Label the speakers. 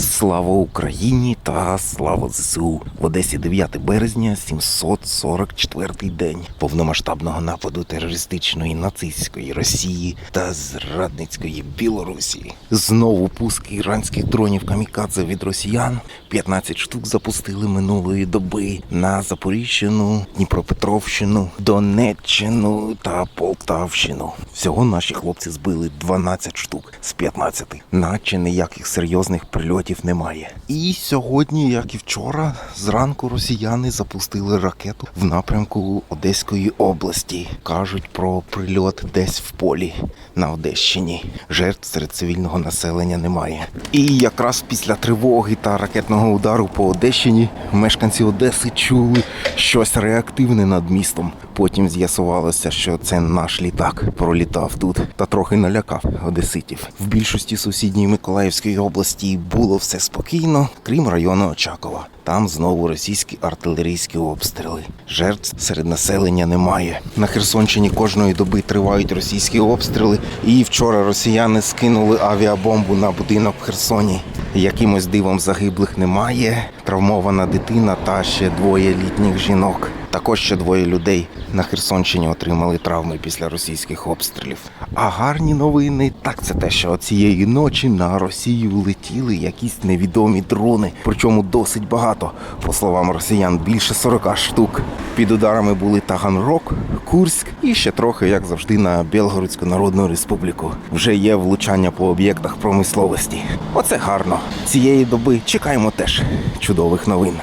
Speaker 1: Слава Україні та слава ЗСУ! В Одесі 9 березня, 744 день повномасштабного нападу терористичної нацистської Росії та зрадницької Білорусі. Знову пуск іранських дронів камікадзе від росіян. 15 штук запустили минулої доби на Запоріжжяну, Дніпропетровщину, Донеччину та Полтавщину. Всього наші хлопці збили 12 штук з 15, наче ніяких серйозних прильотів немає. І сьогодні, як і вчора, зранку росіяни запустили ракету в напрямку Одеської області. Кажуть про прильот десь в полі на Одещині. Жертв серед цивільного населення немає. І якраз після тривоги та ракетного удару по Одещині мешканці Одеси чули щось реактивне над містом. Потім з'ясувалося, що це наш літак пролітав тут та трохи налякав одеситів. В більшості сусідньої Миколаївської області було все спокійно, крім району Очакова. Там знову російські артилерійські обстріли. Жертв серед населення немає. На Херсонщині кожної доби тривають російські обстріли. І вчора росіяни скинули авіабомбу на будинок в Херсоні. Якимось дивом загиблих немає. Травмована дитина та ще двоє літніх жінок. Також ще двоє людей на Херсонщині отримали травми після російських обстрілів. А гарні новини так це те, що цієї ночі на Росію летіли якісь невідомі дрони, причому досить багато. По словам росіян, більше 40 штук. Під ударами були Таганрог, Курськ і ще трохи, як завжди, на Білгородську Народну Республіку. Вже є влучання по об'єктах промисловості. Оце гарно. Цієї доби чекаємо теж чудових новин.